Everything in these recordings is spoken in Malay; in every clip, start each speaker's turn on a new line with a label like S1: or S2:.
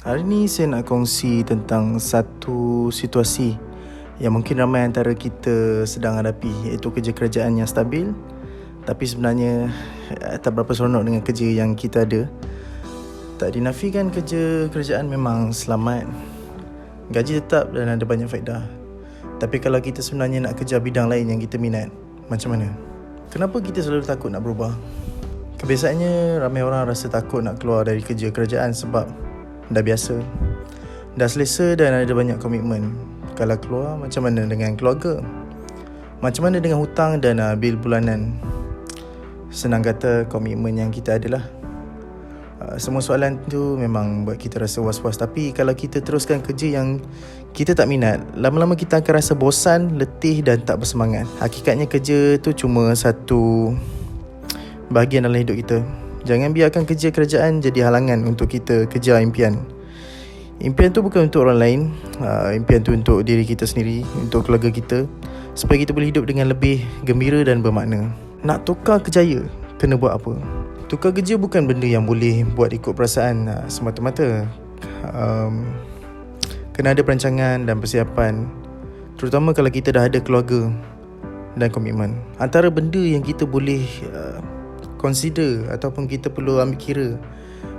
S1: Hari ni saya nak kongsi tentang satu situasi yang mungkin ramai antara kita sedang hadapi iaitu kerja kerajaan yang stabil tapi sebenarnya eh, tak berapa seronok dengan kerja yang kita ada. Tak dinafikan kerja kerajaan memang selamat. Gaji tetap dan ada banyak faedah. Tapi kalau kita sebenarnya nak kerja bidang lain yang kita minat, macam mana? Kenapa kita selalu takut nak berubah? Kebiasaannya ramai orang rasa takut nak keluar dari kerja kerajaan sebab dah biasa. Dah selesa dan ada banyak komitmen. Kalau keluar macam mana dengan keluarga? Macam mana dengan hutang dan uh, bil bulanan? Senang kata komitmen yang kita adalah. Uh, semua soalan tu memang buat kita rasa was-was tapi kalau kita teruskan kerja yang kita tak minat, lama-lama kita akan rasa bosan, letih dan tak bersemangat. Hakikatnya kerja tu cuma satu bahagian dalam hidup kita. Jangan biarkan kerja kerajaan jadi halangan untuk kita kejar impian. Impian tu bukan untuk orang lain, uh, impian tu untuk diri kita sendiri, untuk keluarga kita supaya kita boleh hidup dengan lebih gembira dan bermakna. Nak tukar kejaya, kena buat apa? Tukar kerja bukan benda yang boleh buat ikut perasaan uh, semata-mata. Um, kena ada perancangan dan persiapan terutama kalau kita dah ada keluarga dan komitmen. Antara benda yang kita boleh uh, consider ataupun kita perlu ambil kira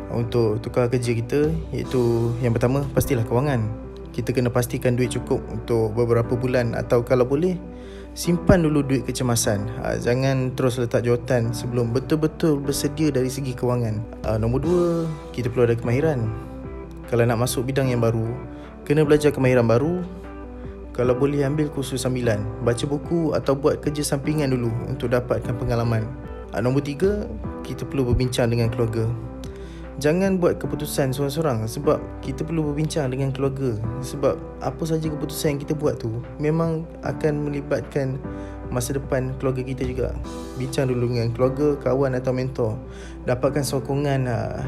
S1: untuk tukar kerja kita iaitu yang pertama pastilah kewangan. Kita kena pastikan duit cukup untuk beberapa bulan atau kalau boleh simpan dulu duit kecemasan. Uh, jangan terus letak jawatan sebelum betul-betul bersedia dari segi kewangan. Uh, nombor dua kita perlu ada kemahiran. Kalau nak masuk bidang yang baru kena belajar kemahiran baru. Kalau boleh ambil kursus sambilan baca buku atau buat kerja sampingan dulu untuk dapatkan pengalaman nombor tiga kita perlu berbincang dengan keluarga Jangan buat keputusan seorang-seorang sebab kita perlu berbincang dengan keluarga sebab apa saja keputusan yang kita buat tu memang akan melibatkan masa depan keluarga kita juga. Bincang dulu dengan keluarga, kawan atau mentor. Dapatkan sokongan uh,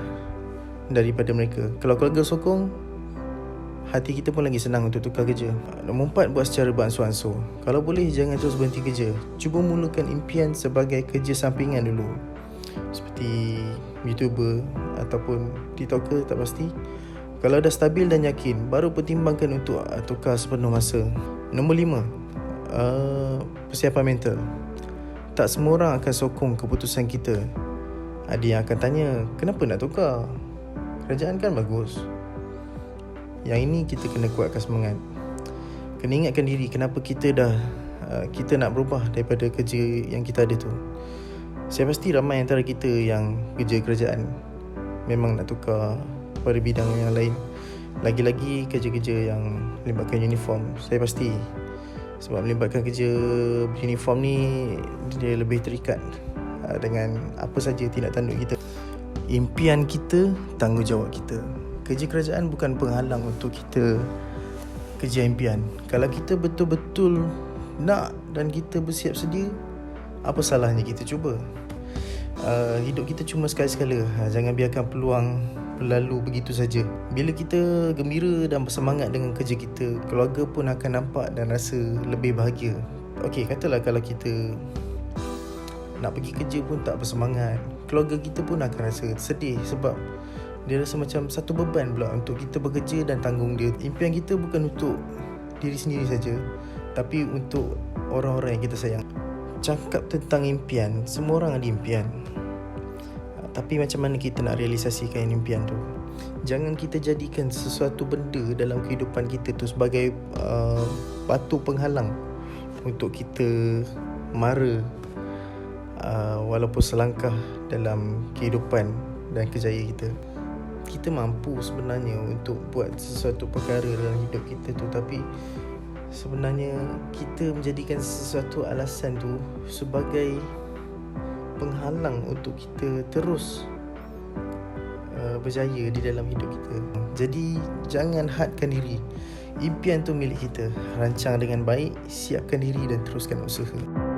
S1: daripada mereka. Kalau keluarga sokong, hati kita pun lagi senang untuk tukar kerja. Nombor empat, buat secara beransur-ansur. Kalau boleh, jangan terus berhenti kerja. Cuba mulakan impian sebagai kerja sampingan dulu. Seperti YouTuber ataupun TikToker tak pasti. Kalau dah stabil dan yakin, baru pertimbangkan untuk uh, tukar sepenuh masa. Nombor lima, uh, persiapan mental. Tak semua orang akan sokong keputusan kita. Ada yang akan tanya, kenapa nak tukar? Kerajaan kan bagus. Yang ini kita kena kuatkan semangat. Kena ingatkan diri kenapa kita dah uh, kita nak berubah daripada kerja yang kita ada tu. Saya pasti ramai antara kita yang kerja kerajaan Memang nak tukar pada bidang yang lain Lagi-lagi kerja-kerja yang melibatkan uniform Saya pasti Sebab melibatkan kerja uniform ni Dia lebih terikat ah, Dengan apa saja tindak tanduk kita Impian kita, tanggungjawab kita Kerja kerajaan bukan penghalang untuk kita Kerja impian. Kalau kita betul-betul nak dan kita bersiap sedia apa salahnya kita cuba? Uh, hidup kita cuma sekali-sekala. Uh, jangan biarkan peluang berlalu begitu saja. Bila kita gembira dan bersemangat dengan kerja kita keluarga pun akan nampak dan rasa lebih bahagia. Okey katalah kalau kita nak pergi kerja pun tak bersemangat keluarga kita pun akan rasa sedih sebab dia rasa macam satu beban pula untuk kita bekerja dan tanggung dia. Impian kita bukan untuk diri sendiri saja tapi untuk orang-orang yang kita sayang. Cakap tentang impian Semua orang ada impian. Ah, Tapi macam mana kita nak realisasikan impian tu? Jangan kita jadikan sesuatu benda dalam kehidupan kita tu Sebagai uh, batu penghalang Untuk kita mara uh, Walaupun selangkah dalam kehidupan dan kejayaan kita Kita mampu sebenarnya untuk buat sesuatu perkara dalam hidup kita tu Tapi sebenarnya kita menjadikan sesuatu alasan tu sebagai penghalang untuk kita terus uh, berjaya di dalam hidup kita. Jadi jangan hadkan diri. Impian tu milik kita. Rancang dengan baik, siapkan diri dan teruskan usaha.